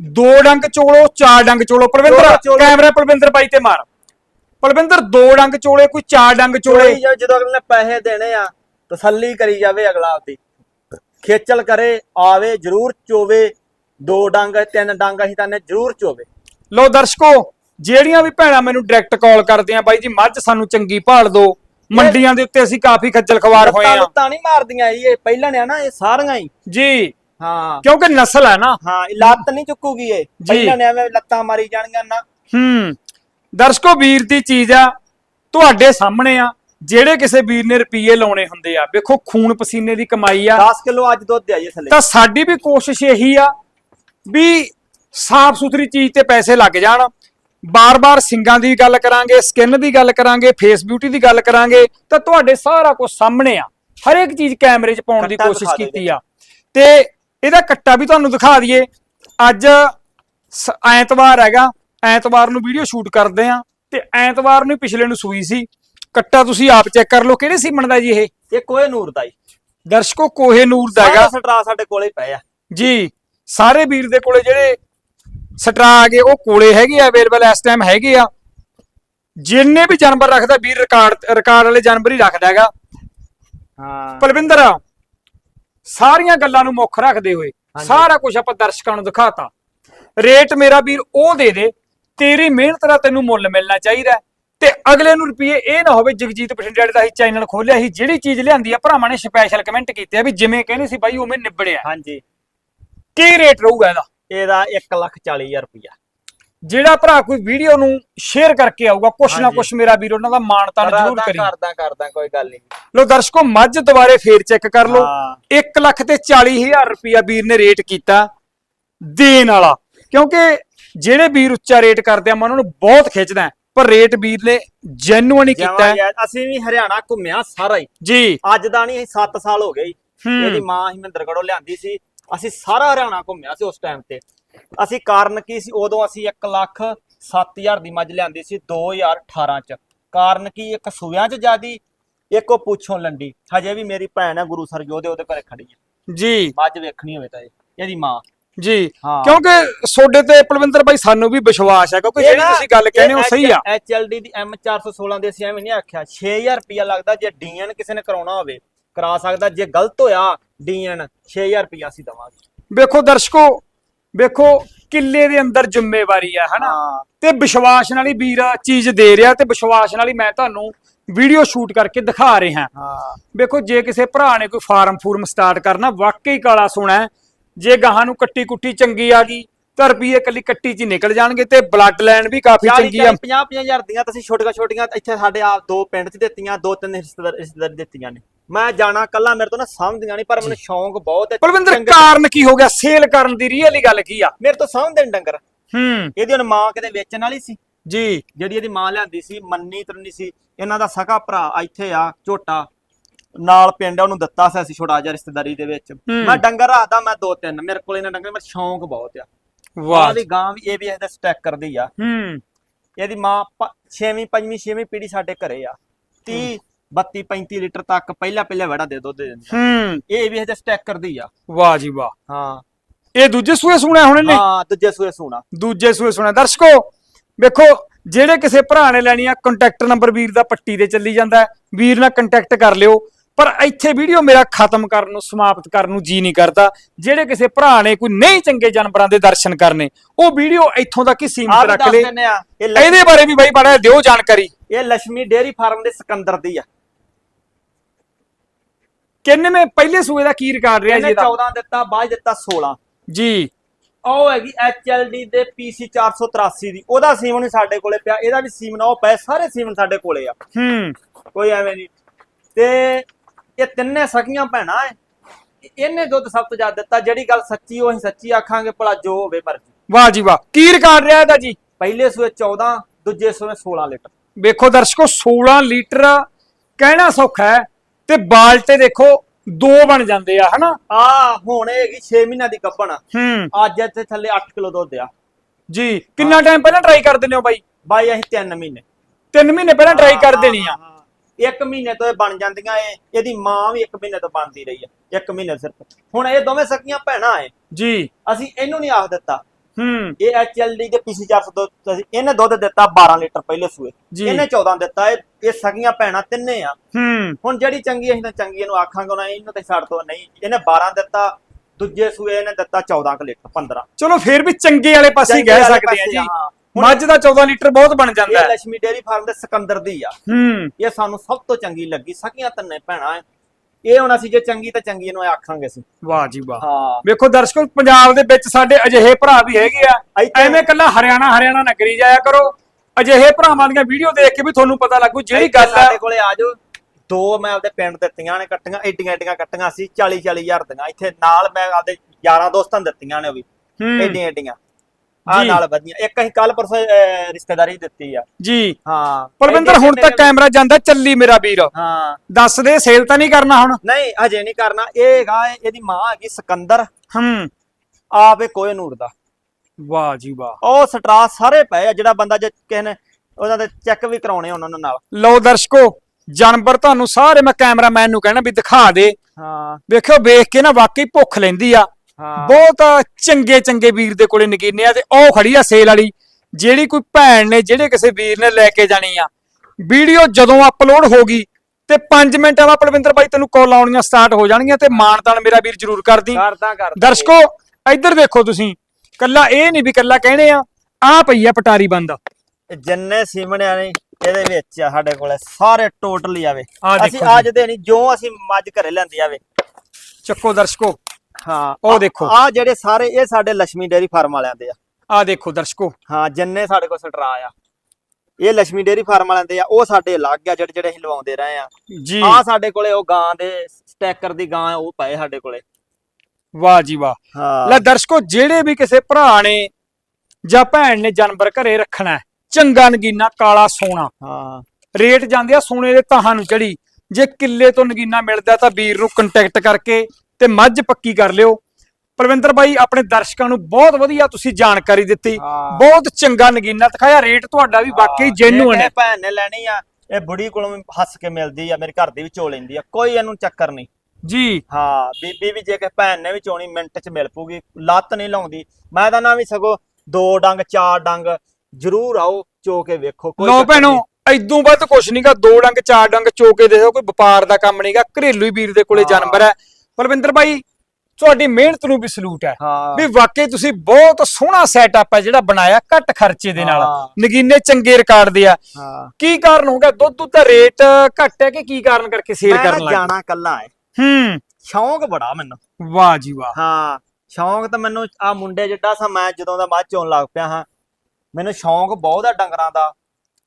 ਦੋ ਡੰਗ ਚੋਲੋ ਚਾਰ ਡੰਗ ਚੋਲੋ। ਦੋ ਪਰਵਿੰਦਰ ਚੋਲੋ। ਕੈਮਰਾ ਪਰਵਿੰਦਰ ਬਾਈ ਤੇ ਮਾਰ। ਪਰਵਿੰਦਰ ਦੋ ਡੰਗ ਚੋਲੇ ਕੋਈ ਚਾਰ ਡੰਗ ਚੋਲੇ। ਜਦੋਂ ਅਗਲੇ ਨੇ ਪੈਸੇ ਦੇਣੇ ਆ ਤਸੱਲੀ ਕਰੀ ਜਾਵੇ ਅਗਲਾ ਆਪਦੀ। ਖੇਚਲ ਕਰੇ ਆਵੇ ਜਰੂਰ ਚੋਵੇ। ਦੋ ਡੰਗ ਤਿੰਨ ਡੰਗ ਅਸੀਂ ਤਾਂ ਨੇ ਜਰੂਰ ਚੋਵੇ। ਲੋ ਦਰਸ਼ਕੋ ਜਿਹੜੀਆਂ ਵੀ ਭੈਣਾਂ ਮੈਨੂੰ ਡਾਇਰੈਕਟ ਕਾਲ ਕਰਦੀਆਂ ਬਾਈ ਜੀ ਮੱਝ ਸਾਨੂੰ ਚੰਗੀ ਭਾਲ ਦਿਓ। ਮੰਡੀਆਂ ਦੇ ਉੱਤੇ ਅਸੀਂ ਕਾਫੀ ਖੱਜਲ ਖਵਾਰ ਹੋਏ ਲੱਤਾਂ ਆ। ਲੁੱਤਾਂ ਨਹੀਂ ਮਾਰਦੀਆਂ ਜੀ, ਇਹ ਪਹਿਲਾਂ ਨੇ ਨਾ ਇਹ ਸਾਰੀਆਂ ਹੀ। ਜੀ। ਹਾਂ। ਕਿਉਂਕਿ ਨਸਲ ਹੈ ਨਾ। ਹਾਂ ਇਹ ਲੱਤ ਨਹੀਂ ਚੁੱਕੂਗੀ ਇਹ। ਪਹਿਲਾਂ ਨੇ ਐਵੇਂ ਲੱਤਾਂ ਮਾਰੀ ਜਾਣਗੀਆਂ ਨਾ। ਹੂੰ। ਦਰਸ਼ਕੋ ਵੀਰ ਦੀ ਚੀਜ਼ ਆ ਤੁਹਾਡੇ ਸਾਹਮਣੇ ਆ ਜਿਹੜੇ ਕਿਸੇ ਵੀਰ ਨੇ ਰੁਪਏ ਲਾਉਣੇ ਹੁੰਦੇ ਆ। ਵੇਖੋ ਖੂਨ ਪਸੀਨੇ ਦੀ ਕਮਾਈ ਆ। 10 ਕਿਲੋ ਅੱਜ ਦੁੱਧ ਆ ਜੀ ਥੱਲੇ। ਤਾਂ ਸਾਡੀ ਵੀ ਕੋਸ਼ਿਸ਼ ਇਹੀ ਆ ਵੀ ਸਾਫ਼ ਸੁਥਰੀ ਚੀਜ਼ ਤੇ ਪੈਸੇ ਲੱਗ ਜਾਣ। ਬਾਰ-ਬਾਰ ਸਿੰਗਾਂ ਦੀ ਗੱਲ ਕਰਾਂਗੇ ਸਕਿਨ ਦੀ ਗੱਲ ਕਰਾਂਗੇ ਫੇਸ ਬਿਊਟੀ ਦੀ ਗੱਲ ਕਰਾਂਗੇ ਤਾਂ ਤੁਹਾਡੇ ਸਾਰਾ ਕੁਝ ਸਾਹਮਣੇ ਆ। ਹਰ ਇੱਕ ਚੀਜ਼ ਕੈਮਰੇ 'ਚ ਪਾਉਣ ਦੀ ਕੋਸ਼ਿਸ਼ ਕੀਤੀ ਆ। ਤੇ ਇਹਦਾ ਕੱਟਾ ਵੀ ਤੁਹਾਨੂੰ ਦਿਖਾ ਦਈਏ। ਅੱਜ ਸ- ਐਤਵਾਰ ਹੈਗਾ। ਐਤਵਾਰ ਨੂੰ ਵੀਡੀਓ ਸ਼ੂਟ ਕਰਦੇ ਆ। ਤੇ ਐਤਵਾਰ ਨੂੰ ਹੀ ਪਿਛਲੇ ਨੂੰ ਸੂਈ ਸੀ। ਕੱਟਾ ਤੁਸੀਂ ਆਪ ਚੈੱਕ ਕਰ ਲਓ। ਕਿਹੜੇ ਸੀਮਣ ਦਾ ਜੀ ਇਹ? ਇਹ ਕੋਏ ਨੂਰ ਦਾ ਜੀ। ਦਰਸ਼ਕੋ ਕੋਹੇ ਨੂਰ ਦਾ ਸਾਰਾ ਹੈਗਾ ਸਟਰਾ ਸਾਡੇ ਕੋਲੇ ਪਏ ਆ। ਜੀ ਸਾਰੇ ਵੀਰ ਦੇ ਕੋਲੇ ਜਿਹੜੇ ਸਟਰਾ ਆ ਗਏ ਉਹ ਕੋਲੇ ਹੈਗੇ ਆ ਅਵੇਲੇਬਲ ਇਸ ਟਾਈਮ ਹੈਗੇ ਆ। ਜਿੰਨੇ ਵੀ ਜਾਨਵਰ ਰੱਖਦਾ ਵੀਰ ਰਿਕਾਰਡ ਰਿਕਾਰਡ ਵਾਲੇ ਜਾਨਵਰ ਹੀ ਰੱਖਦਾ ਹੈਗਾ। ਹਾਂ। ਪਲਵਿੰਦਰ ਸਾਰੀਆਂ ਗੱਲਾਂ ਨੂੰ ਮੁੱਖ ਰੱਖਦੇ ਹੋਏ। ਸਾਰਾ ਕੁਝ ਆਪਾਂ ਦਰਸ਼ਕਾਂ ਨੂੰ ਦਿਖਾਤਾ। ਰੇਟ ਮੇਰਾ ਵੀਰ ਉਹ ਦੇ ਦੇ ਤੇਰੀ ਮਿਹਨਤ ਦਾ ਤੈਨੂੰ ਮੁੱਲ ਮਿਲਣਾ ਚਾਹੀਦਾ। ਤੇ ਅਗਲੇ ਨੂੰ ਰੁਪਏ ਇਹ ਨਾ ਹੋਵੇ ਜਗਜੀਤ ਵਾਲੇ ਦਾ ਹੀ ਚੈਨਲ ਖੋਲਿਆ ਸੀ ਜਿਹੜੀ ਚੀਜ਼ ਲਿਆਂਦੀ ਆ ਭਰਾਵਾਂ ਨੇ ਸਪੈਸ਼ਲ ਕਮੈਂਟ ਕੀਤੇ ਆ ਵੀ ਜਿਵੇਂ ਕਹਿੰਦੇ ਸੀ ਬਾਈ ਉਵੇਂ ਨਿਬੜਿਆ। ਹਾਂਜੀ। ਕੀ ਰੇਟ ਰਹੂਗਾ ਇਹਦਾ? ਇਹਦਾ 140000 ਰੁਪਇਆ ਜਿਹੜਾ ਭਰਾ ਕੋਈ ਵੀਡੀਓ ਨੂੰ ਸ਼ੇਅਰ ਕਰਕੇ ਆਊਗਾ ਕੁਛ ਨਾ। ਕੁਛ ਮੇਰਾ ਵੀਰ ਉਹਨਾਂ ਦਾ ਮਾਣਤਾਨ ਜ਼ਰੂਰ ਕਰੀ। ਕਰਦਾ ਕਰਦਾ ਕੋਈ ਗੱਲ ਨਹੀਂ। ਲੋ ਦਰਸ਼ਕੋ ਮੱਝ ਦੁਬਾਰੇ ਫੇਰ ਚੈੱਕ ਕਰ ਲਓ। ਹਾਂ। 1 ਲੱਖ ਤੇ 40000 ਰੁਪਇਆ ਵੀਰ ਨੇ ਰੇਟ ਕੀਤਾ ਦੇਣ ਵਾਲਾ। ਕਿਉਂਕਿ ਜਿਹੜੇ ਵੀਰ ਉੱਚਾ ਰੇਟ ਕਰਦੇ ਆ ਮੈਂ ਉਹਨਾਂ ਨੂੰ ਬਹੁਤ ਖਿੱਚਦਾ ਪਰ ਰੇਟ ਵੀਰ ਨੇ ਜੈਨੂਅਨ ਹੀ ਕੀਤਾ ਅਸੀਂ ਵੀ ਹਰਿਆਣਾ ਘੁੰਮਿਆ ਸਾਰਾ ਹੀ। ਜੀ। ਅੱਜ ਦਾ ਨਹੀਂ 7 ਸਾਲ ਹੋ ਗਏ। ਇਹਦੀ ਮਾਂ ਹਿਮਿੰਦਰਗੜੋਂ ਲਿਆਂਦੀ ਸੀ। ਅਸੀਂ ਸਾਰਾ ਹਰਿਆਣਾ ਘੁੰਮਿਆ ਸੀ ਉਸ ਟਾਈਮ ਤੇ। ਅਸੀਂ ਕਾਰਨ ਕੀ ਸੀ? ਉਦੋਂ ਅਸੀਂ 1 ਲੱਖ 7000 ਦੀ ਮੱਝ ਲਿਆਂਦੀ ਸੀ 2018 ਚ। ਕਾਰਨ ਕੀ? ਇੱਕ ਸੂਆਂ ਚ ਜਿਆਦੀ ਇੱਕ ਉਹ ਪੁੱਛੋਂ ਲੰਡੀ। ਹਜੇ ਵੀ ਮੇਰੀ ਭੈਣ ਹੈ ਗੁਰੂ ਸਰਜੋਦੇ ਉਹਦੇ ਘਰੇ ਖੜੀ ਹੈ। ਜੀ। ਮੱਝ ਵੇਖਣੀ ਹੋਵੇ ਤਾਂ ਇਹ ਇਹਦੀ ਮਾਂ। ਜੀ। ਹਾਂ। ਕਿਉਂਕਿ ਸੋਡੇ ਤੇ ਪਲਵਿੰਦਰ ਭਾਈ ਸਾਨੂੰ ਵੀ ਵਿਸ਼ਵਾਸ ਹੈ ਕਿਉਂਕਿ ਜਿਹੜੀ ਤੁਸੀਂ ਗੱਲ ਕਹਿੰਦੇ ਹੋ ਸਹੀ ਆ। ਐਚਐਲਡੀ ਦੀ M416 ਦੇ ਅਸੀਂ ਐਵੇਂ ਨਹੀਂ ਆਖਿਆ। 6000 ਰੁਪਿਆ ਲੱਗਦਾ ਜੇ ਡੀਐਨ ਕਿਸੇ ਨੇ ਕਰਾਉਣਾ ਹੋਵੇ ਕਰਾ ਸਕਦਾ। ਜੇ ਗਲਤ ਹੋਇਆ ਡੀਐਨ 6000 ਰੁਪਿਆ ਅਸੀਂ ਦਵਾਂਗੇ। ਵੇਖੋ ਦਰਸ਼ਕੋ ਵੇਖੋ ਕਿੱਲੇ ਦੇ ਅੰਦਰ ਜ਼ਿੰਮੇਵਾਰੀ ਹੈ ਹਨਾ? ਤੇ ਵਿਸ਼ਵਾਸ ਨਾਲ ਹੀ ਵੀਰ ਚੀਜ਼ ਦੇ ਰਿਹਾ ਤੇ ਵਿਸ਼ਵਾਸ ਨਾਲ ਹੀ ਮੈਂ ਤੁਹਾਨੂੰ ਵੀਡੀਓ ਸ਼ੂਟ ਕਰਕੇ ਦਿਖਾ ਰਿਹਾ। ਹਾਂ। ਵੇਖੋ ਜੇ ਕਿਸੇ ਭਰਾ ਨੇ ਕੋਈ ਫਾਰਮ ਫੂਰਮ ਸਟਾਰਟ ਕਰਨਾ ਵਾਕਈ ਕਾਲਾ ਸੋਨਾ ਜੇ ਗਾਹਾਂ ਨੂੰ ਕੱਟੀ ਕੁੱਟੀ ਚੰਗੀ ਆ ਗਈ ਤਾਂ ਰੁਪਈਏ ਕੱਲੀ ਕੱਟੀ ਚ ਹੀ ਨਿਕਲ ਜਾਣਗੇ ਤੇ ਬਲੱਡ ਲਾਈਨ ਵੀ ਕਾਫੀ 40 ਚੰਗੀ ਆ। 50 ਹਜ਼ਾਰ ਦੀਆਂ ਤਾਂ ਅਸੀਂ ਛੋਟੀਆਂ ਛੋਟੀਆਂ ਇੱਥੇ ਸਾਡੇ ਆਪ ਦੋ ਪਿੰਡ 'ਚ ਦਿੱਤੀਆਂ ਦੋ ਤਿੰਨ ਰਿਸ਼ਤੇਦਾਰ ਰਿਸ਼ਤੇਦਾਰ ਦਿੱਤੀਆਂ ਨੇ। ਮੈਂ ਜਾਣਾ ਕੱਲਾ ਮੇਰੇ ਤੋਂ ਨਾ ਸਮਝਦੀਆਂ ਨਹੀਂ ਪਰ ਮੈਨੂੰ ਸ਼ੌਂਕ ਬਹੁਤ ਹੈ। ਪਲਵਿੰਦਰ ਚੰਗੇ- ਕਾਰਨ ਕੀ ਹੋ ਗਿਆ? ਸੇਲ ਕਰਨ ਦੀ ਰੀਅਲੀ ਗੱਲ ਕੀ ਆ? ਮੇਰੇ ਤੋਂ ਸਮਝਦੇ ਨੇ ਡੰਗਰ। ਹੂੰ। ਇਹਦੀ ਹੁਣ ਮਾਂ ਕਿਤੇ ਵੇਚਣ ਵਾਲੀ ਸੀ। ਜੀ। ਜਿਹੜੀ ਇਹਦੀ ਮਾਂ ਲਿਆਂਦੀ ਸੀ ਮੰਨੀ ਤਰਨੀ ਸੀ। ਇਹਨਾਂ ਦਾ ਸਕਾ ਭਰਾ ਇੱਥੇ ਆ ਝੋਟਾ। ਨਾਲ ਪਿੰਡ ਆ, ਉਹਨੂੰ ਦਿੱਤਾ ਸੀ ਅਸੀਂ ਛੋਟਾ ਜਿਹਾ ਰਿਸ਼ਤੇਦਾਰੀ ਦੇ ਵਿੱਚ। ਮੈਂ ਡੰਗਰ ਰੱਖਦਾ ਮੈਂ ਦੋ ਤਿੰਨ ਮੇਰੇ ਕੋਲ ਇਹਨਾਂ ਡੰਗਰ ਮੇਰੇ ਸ਼ੌਂਕ ਬਹੁਤ ਆ। ਵਾਹ। ਦੀ ਗਾਂ ਵੀ ਇਹ ਵੀ ਇਹਦਾ ਸਟੈਕ ਕਰਦੀ ਆ। ਹੂੰ। ਇਹਦੀ ਮਾਂ 6ਵੀਂ 5ਵੀਂ 6ਵੀਂ ਪੀੜੀ ਸਾਡੇ ਘਰੇ ਆ। 30 32 35 ਲੀਟਰ ਤੱਕ ਪਹਿਲਾ ਪਹਿਲਾ ਵੜਾ ਦੇ ਦੁੱਧ ਦੇ ਦਿੰਦੀ। ਹੂੰ। ਇਹ ਵੀ ਇਹਦਾ ਸਟੈਕ ਕਰਦੀ ਆ। ਵਾਹ ਜੀ ਵਾਹ। ਹਾਂ। ਇਹ ਦੂਜੇ ਸੂਏ ਸੁਣਿਆ ਹੁਣ ਇਹਨੇ? ਹਾਂ ਦੂਜੇ ਸੂਏ ਸੋਣਾ। ਦੂਜੇ ਸੂਏ ਸੁਣਿਆ ਦਰਸ਼ਕੋ ਵੇਖੋ ਜਿਹੜੇ ਕਿਸੇ ਭਰਾ ਨੇ ਲੈਣੀ ਆ ਕੰਟੈਕਟ ਨੰਬਰ ਵੀਰ ਦਾ ਪੱਟੀ ਤੇ ਚੱਲੀ ਜਾਂਦਾ। ਵੀਰ ਨਾਲ ਕੰਟੈਕਟ ਕਰ ਲਿਓ। ਪਰ ਇੱਥੇ ਵੀਡੀਓ ਮੇਰਾ ਖਤਮ ਕਰਨ ਨੂੰ ਸਮਾਪਤ ਕਰਨ ਨੂੰ ਜੀ ਨਹੀਂ ਕਰਦਾ। ਜਿਹੜੇ ਕਿਸੇ ਭਰਾ ਨੇ ਕੋਈ ਨਹੀਂ ਚੰਗੇ ਜਾਨਵਰਾਂ ਦੇ ਦਰਸ਼ਨ ਕਰਨੇ ਉਹ ਵੀਡੀਓ ਇੱਥੋਂ ਤੱਕ ਹੀ ਸੀਮਿਤ ਰੱਖ ਲੈ ਇਹਦੇ ਬਾਰੇ ਵੀ ਬਾਈ ਬੜਾ ਦਿਓ ਜਾਣਕਾਰੀ। ਇਹ ਲక్ష్ਮੀ ਡੇਰੀ ਫਾਰਮ ਦੇ ਸਿਕੰਦਰ ਦੀ ਆ। ਕਿੰਨਵੇਂ ਪਹਿਲੇ ਸੂਏ ਦਾ ਕੀ ਰਿਕਾਰਡ ਰਿਹਾ ਜੀ ਇਹਦਾ? 14 ਦਿੱਤਾ ਬਾਅਦ ਦਿੱਤਾ 16 ਜੀ। ਉਹ ਹੈਗੀ ਐਚ ਐਲ ਡੀ ਦੇ ਪੀ PC 483 ਦੀ। ਉਹਦਾ ਸੀਮਨ ਵੀ ਸਾਡੇ ਕੋਲੇ ਪਿਆ ਇਹਦਾ ਵੀ ਸੀਮਨ ਉਹ ਪਏ ਸਾਰੇ ਸੀਮਨ ਸਾਡੇ ਕੋਲੇ ਆ। ਹੂੰ। ਕੋਈ ਐਵੇਂ ਨਹੀਂ। ਤੇ ਇਹ ਤਿੰਨੇ ਸਕੀਆਂ ਭੈਣਾਂ ਐ। ਇਹਨੇ ਦੁੱਧ ਸਭ ਤੋਂ ਜ਼ਿਆਦਾ ਦਿੱਤਾ ਜਿਹੜੀ ਗੱਲ ਸੱਚੀ ਉਹ ਅਸੀਂ ਸੱਚੀ ਆਖਾਂਗੇ ਭਲਾ ਜੋ ਹੋਵੇ ਮਰਜ਼ੀ। ਵਾਹ ਜੀ ਵਾਹ। ਕੀ ਰਿਕਾਰਡ ਰਿਹਾ ਇਹਦਾ ਜੀ? ਪਹਿਲੇ ਸੂਏ 14 ਦੂਜੇ ਸੂਏ 16 ਲੀਟਰ। ਵੇਖੋ ਦਰਸ਼ਕੋ 16 ਲੀਟਰ ਕਹਿਣਾ ਸੌਖਾ ਹੈ ਤੇ ਬਾਲਟੇ ਦੇਖੋ ਦੋ ਬਣ ਜਾਂਦੇ ਆ ਹਨਾ? ਆ ਹੁਣ ਇਹ ਹੈਗੀ 6 ਮਹੀਨਿਆਂ ਦੀ ਗੱਭਣ। ਹੂੰ। ਅੱਜ ਇੱਥੇ ਥੱਲੇ 8 ਕਿਲੋ ਦੁੱਧ ਆ। ਜੀ ਕਿੰਨਾ ਟਾਈਮ ਪਹਿਲਾਂ ਟਰਾਈ ਕਰ ਦਿੰਦੇ ਹੋ ਬਾਈ? ਬਾਈ ਅਸੀਂ 3 ਮਹੀਨੇ। 3 ਮਹੀਨੇ ਪਹਿਲਾਂ ਟਰਾਈ ਕਰ ਦੇਣੀ ਆ। ਹਾਂ, ਹਾਂ। ਇੱਕ ਮਹੀਨੇ ਤੋਂ ਇਹ ਬਣ ਜਾਂਦੀਆਂ ਇਹ ਇਹਦੀ ਮਾਂ ਵੀ ਇੱਕ ਮਹੀਨੇ ਤੋਂ ਬਣਦੀ ਰਹੀ ਆ ਇੱਕ ਮਹੀਨੇ ਸਿਰਫ। ਹੁਣ ਇਹ ਦੋਵੇਂ ਸਕੀਆਂ ਭੈਣਾਂ ਐ। ਜੀ। ਅਸੀਂ ਇਹਨੂੰ ਨਹੀਂ ਆਖ ਦਿੱਤਾ। ਹੂੰ। ਇਹ ਐਚਐਲਡੀ ਦੇ ਪੀਸੀ 400 ਦੁੱਧ ਅਸੀਂ ਇਹਨੇ ਦੁੱਧ ਦਿੱਤਾ 12 ਲੀਟਰ ਪਹਿਲੇ ਸੂਏ। ਇਹਨੇ 14 ਦਿੱਤਾ ਇਹ ਇਹ ਸਕੀਆਂ ਭੈਣਾਂ ਤਿੰਨੇ ਆ। ਹੂੰ। ਹੁਣ ਜਿਹੜੀ ਚੰਗੀ ਅਸੀਂ ਤਾਂ ਚੰਗੀ ਇਹਨੂੰ ਆਖਾਂਗੇ ਉਹਨਾਂ ਇਹਨੂੰ ਤੇ ਛੱਡ ਦੋ ਨਹੀਂ। ਇਹਨੇ 12 ਦਿੱਤਾ ਦੂਜੇ ਸੂਏ ਇਹਨੇ ਦਿੱਤਾ 14 ਕੁ ਲੀਟਰ 15 ਚਲੋ ਫੇਰ ਵੀ ਚੰਗੇ ਵਾਲੇ ਪਾਸੇ ਹੀ ਕਹਿ ਸਕਦੇ ਆ ਜੀ। ਮੱਝ ਦਾ 14 ਲੀਟਰ ਬਹੁਤ ਬਣ ਜਾਂਦਾ ਇਹ ਹੈ। ਲక్ష్ਮੀ ਡੇਅਰੀ ਫਾਰਮ ਦੇ ਸਿਕੰਦਰ ਦੀ ਆ। ਹੂੰ। ਇਹ ਸਾਨੂੰ ਸਭ ਤੋਂ ਚੰਗੀ ਲੱਗੀ ਸਕੀਆਂ ਤਿੰਨੇ ਭੈਣਾਂ। ਇਹ ਹੁਣ ਅਸੀਂ ਜੇ ਚੰਗੀ ਤਾਂ ਚੰਗੀ ਇਹਨੂੰ ਆਖਾਂਗੇ ਅਸੀਂ। ਵਾਹ ਜੀ ਵਾਹ। ਹਾਂ। ਵੇਖੋ ਦਰਸ਼ਕੋ ਪੰਜਾਬ ਦੇ ਵਿੱਚ ਸਾਡੇ ਅਜਿਹੇ ਭਰਾ ਵੀ ਹੈਗੇ ਆ। ਇੱਥੇ- ਐਵੇਂ ਕੱਲਾ ਹਰਿਆਣਾ ਹਰਿਆਣਾ ਨਾ ਕਰੀ ਜਾਇਆ ਕਰੋ। ਅਜਿਹੇ ਭਰਾਵਾਂ ਦੀਆਂ ਵੀਡੀਓ ਦੇਖ ਕੇ ਵੀ ਤੁਹਾਨੂੰ ਪਤਾ ਲੱਗੂ ਜਿਹੜੀ ਗੱਲ ਆ। ਸਾਡੇ ਕੋਲੇ ਆ ਜਾਓ। ਦੋ ਮੈਂ ਆਪਦੇ ਪਿੰਡ ਦਿੱਤੀਆਂ ਨੇ ਕੱਟੀਆਂ ਏਡੀਆਂ ਏਡੀਆਂ ਕੱਟੀਆਂ ਸੀ 40 40 ਹਜ਼ਾਰ ਦੀਆਂ। ਇੱਥੇ ਨਾਲ ਮੈਂ ਆਪਦੇ ਯਾਰਾਂ ਦੋਸਤਾਂ ਨੂੰ ਦਿੱਤੀਆਂ ਨੇ ਉਹ ਵੀ। ਹੂੰ। ਏਡੀਆਂ ਏਡੀਆਂ। ਆ ਜੀ। ਨਾਲ ਵਧੀਆਂ। ਇੱਕ ਅਸੀਂ ਕੱਲ ਪਰਸੋਂ ਅਹ, ਰਿਸ਼ਤੇਦਾਰੀ ਦਿੱਤੀ ਆ। ਜੀ। ਹਾਂ। ਪਰਵਿੰਦਰ ਹੁਣ ਤੱਕ ਕੈਮਰਾ ਜਾਂਦਾ ਚੱਲੀ ਮੇਰਾ ਵੀਰ। ਹਾਂ। ਦੱਸ ਦੇ ਸੇਲ ਤਾਂ ਨਹੀਂ ਕਰਨਾ ਹੁਣ? ਨਹੀਂ ਹਜੇ ਨਹੀਂ ਕਰਨਾ। ਇਹ ਹੈਗਾ ਇਹਦੀ ਮਾਂ ਹੈਗੀ ਸਿਕੰਦਰ। ਹੂੰ। ਆਪੇ ਕੋਏ ਨੂਰ ਦਾ। ਵਾਹ ਜੀ ਵਾਹ। ਉਹ ਸਟਰਾਸ ਸਾਰੇ ਪਏ ਆ ਜਿਹੜਾ ਬੰਦਾ ਜੇ ਕਿਸੇ ਨੇ ਉਹਨਾਂ ਦੇ ਚੈੱਕ ਵੀ ਕਰਾਉਣੇ ਉਹਨਾਂ ਦੇ ਨਾਲ। ਲਓ ਦਰਸ਼ਕੋ ਜਾਨਵਰ ਤੁਹਾਨੂੰ ਸਾਰੇ ਮੈਂ ਕੈਮਰਾਮੈਨ ਨੂੰ ਕਹਿਣਾ ਵੀ ਦਿਖਾ ਦੇ। ਹਾਂ। ਵੇਖਿਓ ਵੇਖ ਕੇ ਨਾ ਵਾਕਈ ਭੁੱਖ ਲੈਂਦੀ ਆ। ਹਾਂ। ਬਹੁਤ ਚੰਗੇ ਚੰਗੇ ਵੀਰ ਦੇ ਕੋਲੇ ਨਗੀਨੇ ਆ ਤੇ ਉਹ ਖੜੀ ਆ ਸੇਲ ਵਾਲੀ ਜਿਹੜੀ ਕੋਈ ਭੈਣ ਨੇ ਜਿਹੜੇ ਕਿਸੇ ਵੀਰ ਨੇ ਲੈ ਕੇ ਜਾਣੀ ਆ। ਵੀਡੀਓ ਜਦੋਂ ਅਪਲੋਡ ਹੋ ਗਈ ਤੇ 5 ਮਿੰਟਾਂ ਬਾਅਦ ਪਲਵਿੰਦਰ ਬਾਈ ਤੈਨੂੰ ਕਾਲ ਆਉਣੀਆਂ ਸਟਾਰਟ ਹੋ ਜਾਣਗੀਆਂ ਤੇ ਮਾਨਤਾਨ ਮੇਰਾ ਵੀਰ ਜਰੂਰ ਕਰਦੀ ਦਰਸ਼ਕੋ ਇੱਧਰ ਦੇਖੋ ਤੁਸੀਂ ਕੱਲਾ ਇਹ ਨਹੀਂ ਵੀ ਕੱਲਾ ਕਹਿੰਦੇ ਆ ਆ ਪਈ ਆ ਪਟਾਰੀ ਬੰਦ। ਜਿੰਨੇ ਸੀਮਣਿਆ ਨੇ ਇਹਦੇ ਵਿੱਚ ਆ ਸਾਡੇ ਕੋਲੇ ਸਾਰੇ ਟੋਟਲੀ ਆਵੇ। ਅਸੀਂ ਅੱਜ ਦੇ ਨਹੀਂ ਜੋ ਅਸੀਂ ਮੱਝ ਘਰੇ ਲੈਂਦੀ ਆਵੇ। ਚੱਕੋ ਦਰਸ਼ਕੋ ਹਾਂ ਉਹ ਦੇਖੋ। ਆ ਜਿਹੜੇ ਸਾਰੇ ਇਹ ਸਾਡੇ ਲక్ష్ਮੀ ਡੇਰੀ ਫਾਰਮ ਵਾਲਿਆਂ ਦੇ ਆ। ਆ ਦੇਖੋ ਦਰਸ਼ਕੋ। ਹਾਂ ਜਿੰਨੇ ਸਾਡੇ ਕੋਲ ਸਟਰਾ ਆ ਇਹ ਲక్ష్ਮੀ ਡੇਰੀ ਫਾਰਮ ਵਾਲਿਆਂ ਦੇ ਆ ਉਹ ਸਾਡੇ ਲੱਗ ਆ ਜਿਹੜੇ ਜਿਹੜੇ ਅਸੀਂ ਰਹੇ ਆ। ਜੀ। ਆ ਸਾਡੇ ਕੋਲੇ ਉਹ ਗਾਂ ਦੇ ਸਟੈਕਰ ਦੀ ਗਾਂ ਉਹ ਪਏ ਸਾਡੇ ਕੋਲੇ। ਵਾਹ ਜੀ ਵਾਹ। ਲੈ ਦਰਸ਼ਕੋ ਜਿਹੜੇ ਵੀ ਕਿਸੇ ਭਰਾ ਨੇ ਜਾਂ ਭੈਣ ਨੇ ਜਾਨਵਰ ਘਰੇ ਰੱਖਣਾ ਚੰਗਾ ਨਗੀਨਾ ਕਾਲਾ ਸੋਨਾ ਹਾਂ। ਰੇਟ ਜਾਂਦੇ ਆ ਸੋਨੇ ਦੇ ਤਾਹਾਂ ਨੂੰ ਚੜੀ। ਜੇ ਕਿੱਲੇ ਤੋਂ ਨਗੀਨਾ ਮਿਲਦਾ ਤਾਂ ਵੀਰ ਨੂੰ ਕੰਟੈਕਟ ਕਰਕੇ ਤੇ ਮੱਝ ਪੱਕੀ ਕਰ ਲਿਓ। ਪ੍ਰਵਿੰਦਰ ਬਾਈ ਆਪਣੇ ਦਰਸ਼ਕਾਂ ਨੂੰ ਬਹੁਤ ਵਧੀਆ ਤੁਸੀਂ ਜਾਣਕਾਰੀ ਦਿੱਤੀ। ਹਾਂ। ਬਹੁਤ ਚੰਗਾ ਨਗੀਨਾ ਦਿਖਾਇਆ। ਰੇਟ ਤੁਹਾਡਾ ਵੀ ਵਾਕਈ ਜੈਨੂਅਨ ਹੈ। ਭੈਣ ਨੇ ਲੈਣੀ ਆ ਇਹ ਬੁੜੀ ਕੋਲੋਂ ਹੱਸ ਕੇ ਮਿਲਦੀ ਆ ਮੇਰੇ ਘਰ ਦੀ ਵੀ ਚੋ ਲੈਂਦੀ ਆ। ਕੋਈ ਇਹਨੂੰ ਚੱਕਰ ਨਹੀਂ। ਜੀ। ਹਾਂ ਬੀਬੀ ਵੀ ਜੇ ਕਿ ਭੈਣ ਨੇ ਵੀ ਚੋਣੀ ਮਿੰਟ ਚ ਮਿਲ ਪੂਗੀ। ਲੱਤ ਨਹੀਂ ਲਾਉਂਦੀ। ਮੈਂ ਤਾਂ ਨਾ ਵੀ ਸਗੋ ਦੋ ਡੰਗ ਚਾਰ ਡੰਗ ਜ਼ਰੂਰ ਆਓ ਚੋ ਕੇ ਵੇਖੋ ਕੋਈ ਲੋ ਚੱਕਰ ਭੈਣੋ ਨਹੀਂ। ਐਦੋਂ ਵੱਧ ਕੁਛ ਨਹੀਂਗਾ ਦੋ ਡੰਗ ਚਾਰ ਡੰਗ ਚੋਕੇ ਦੇਖੋ ਕੋਈ ਵਪਾਰ ਦਾ ਕੰਮ ਨਹੀਂਗਾ ਘਰੇਲੂ ਹੀ ਵੀਰ ਦੇ ਕੋਲੇ ਹਾਂ। ਜਾਨਵਰ ਹੈ। ਪਰਵਿੰਦਰ ਬਾਈ ਤੁਹਾਡੀ ਮਿਹਨਤ ਨੂੰ ਵੀ ਸਲੂਟ ਹੈ। ਹਾਂ। ਵੀ ਵਾਕਈ ਤੁਸੀਂ ਬਹੁਤ ਸੋਹਣਾ ਸੈਟਅਪ ਹੈ ਜਿਹੜਾ ਬਣਾਇਆ ਘੱਟ ਖਰਚੇ ਦੇ ਨਾਲ। ਹਾਂ। ਨਗੀਨੇ ਚੰਗੇ ਰਿਕਾਰਡ ਦੇ ਆ। ਹਾਂ। ਕੀ ਕਾਰਨ ਹੋ ਗਿਆ ਦੁੱਧ ਦੁੱਧ ਦਾ ਰੇਟ ਘੱਟ ਹੈ ਕਿ ਕੀ ਕਾਰਨ ਕਰਕੇ ਸੇਲ ਮੈਂ ਕਰਨ ਲੱਗ ਜਾਣਾ ਕੱਲਾ ਹੈ। ਹੂੰ। ਸ਼ੌਂਕ ਬੜਾ ਮੈਨੂੰ। ਵਾਹ ਜੀ ਵਾਹ। ਹਾਂ ਸ਼ੌਂਕ ਤਾਂ ਮੈਨੂੰ ਆ ਮੁੰਡੇ ਜਿੱਡਾ ਸਾਂ ਮੈਂ ਜਦੋਂ ਦਾ ਮੱਝ ਚੋਣ ਲੱਗ ਪਿਆ ਹਾਂ ਮੈਨੂੰ ਸ਼ੌਂਕ ਬਹੁਤ ਆ ਡੰਗਰਾਂ ਦਾ।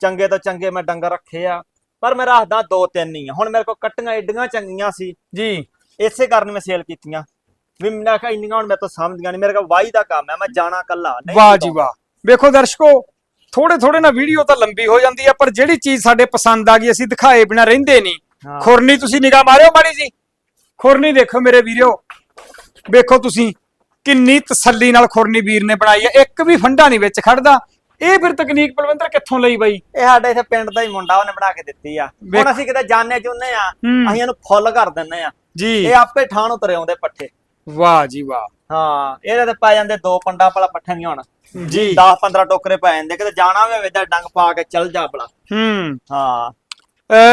ਚੰਗੇ ਤੋਂ ਚੰਗੇ ਮੈਂ ਡੰਗਰ ਰੱਖੇ ਆ ਪਰ ਮੈਂ ਰੱਖਦਾ ਦੋ ਤਿੰਨ ਹੀ ਆ। ਹੁਣ ਮੇਰੇ ਕੋਲ ਕੱਟੀਆਂ ਏਡੀਆਂ ਚੰਗੀਆਂ ਸੀ। ਜੀ। ਇਸੇ ਕਾਰਨ ਮੈਂ ਸੇਲ ਕੀਤੀਆਂ। ਵੀ ਮੈਂ ਕਿਹਾ ਇੰਨੀਆਂ ਹੁਣ ਮੇਰੇ ਤੋਂ ਸਮਝਦੀਆਂ ਨਹੀਂ। ਮੇਰੇ ਕੋਲ ਵਾਈ ਦਾ ਕੰਮ ਹੈ ਮੈਂ ਜਾਣਾ ਕੱਲਾ ਨਹੀਂ ਵਾਹ ਜੀ ਵਾਹ। ਵੇਖੋ ਦਰਸ਼ਕੋ ਥੋੜੇ ਥੋੜੇ ਨਾ ਵੀਡੀਓ ਤਾਂ ਲੰਬੀ ਹੋ ਜਾਂਦੀ ਆ ਪਰ ਜਿਹੜੀ ਚੀਜ਼ ਸਾਡੇ ਪਸੰਦ ਆ ਗਈ ਅਸੀਂ ਦਿਖਾਏ ਬਿਨਾ ਰਹਿੰਦੇ ਨਹੀਂ। ਹਾਂ। ਖੁਰਨੀ ਤੁਸੀਂ ਨਿਗਾਹ ਮਾਰਿਓ ਮਾੜੀ ਜੀ। ਖੁਰਨੀ ਦੇਖੋ ਮੇਰੇ ਵੀਰੋ। ਵੇਖੋ ਤੁਸੀਂ ਕਿੰਨੀ ਤਸੱਲੀ ਨਾਲ ਖੁਰਨੀ ਵੀਰ ਨੇ ਬਣਾਈ ਹੈ। ਇੱਕ ਵੀ ਫੰਡਾ ਨਹੀਂ ਵਿੱਚ ਖੜਦਾ। ਇਹ ਫਿਰ ਤਕਨੀਕ ਬਲਵੰਦਰ ਕਿੱਥੋਂ ਲਈ ਬਾਈ? ਇਹ ਸਾਡੇ ਇੱਥੇ ਪਿੰਡ ਦਾ ਹੀ ਮੁੰਡਾ ਉਹਨੇ ਬਣਾ ਕੇ ਦਿੱਤੀ ਆ। ਹੁਣ ਅਸੀਂ ਕਿਤੇ ਜਾਣੇ ਚੁੰਨੇ ਆ ਹੂੰ। ਅਸੀਂ ਇਹਨੂੰ ਫੁੱਲ ਕਰ ਦਿੰਨੇ ਆ। ਜੀ। ਇਹ ਆਪੇ ਠਾਣ ਉਤਰੇ ਆਉਂਦੇ ਪੱਠੇ। ਵਾਹ ਜੀ ਵਾਹ। ਹਾਂ ਇਹਦੇ ਤੇ ਪੈ ਜਾਂਦੇ ਦੋ ਪੰਡਾ ਭਲਾ ਪੱਠੇ ਨਹੀਂ ਹੋਣ। ਜੀ। 10 15 ਟੋਕਰੇ ਪੈ ਜਾਂਦੇ ਕਿਤੇ ਜਾਣਾ ਹੋਵੇ ਤਾਂ ਡੰਗ ਪਾ ਕੇ ਚੱਲ ਜਾ ਭਲਾ। ਹੂੰ। ਹਾਂ।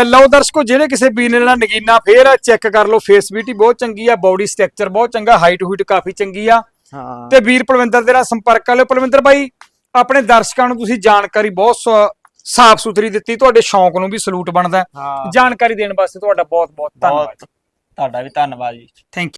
ਲਓ ਦਰਸ਼ਕੋ ਜਿਹੜੇ ਕਿਸੇ ਵੀਰ ਨੇ ਲੈਣਾ ਨਗੀਨਾ ਫੇਰ ਚੈੱਕ ਕਰ ਲਓ ਫੇਸ ਬਿਊਟੀ ਬਹੁਤ ਚੰਗੀ ਆ ਬਾਡੀ ਸਟਰਕਚਰ ਬਹੁਤ ਚੰਗਾ ਹਾਈਟ ਹੂਟ ਕਾਫੀ ਚੰਗੀ ਆ। ਹਾਂ। ਤੇ ਵੀਰ ਪਲਵਿੰਦਰ ਦੇ ਨਾਲ ਸੰਪਰਕ ਕਰ ਲਿਓ। ਪਲਵਿੰਦਰ ਬਾਈ ਆਪਣੇ ਦਰਸ਼ਕਾਂ ਨੂੰ ਤੁਸੀਂ ਜਾਣਕਾਰੀ ਬਹੁਤ ਸਾਫ਼ ਸੁਥਰੀ ਦਿੱਤੀ ਤੁਹਾਡੇ ਸ਼ੌਂਕ ਨੂੰ ਵੀ ਸਲੂਟ ਬਣਦਾ। ਜਾਣਕਾਰੀ ਦੇਣ ਵਾਸਤੇ ਤੁਹਾਡਾ ਬਹੁਤ ਬਹੁਤ ਧੰਨਵਾਦ। ਤੁਹਾਡਾ ਵੀ ਧੰਨਵਾਦ ਜੀ। ਥੈਂਕ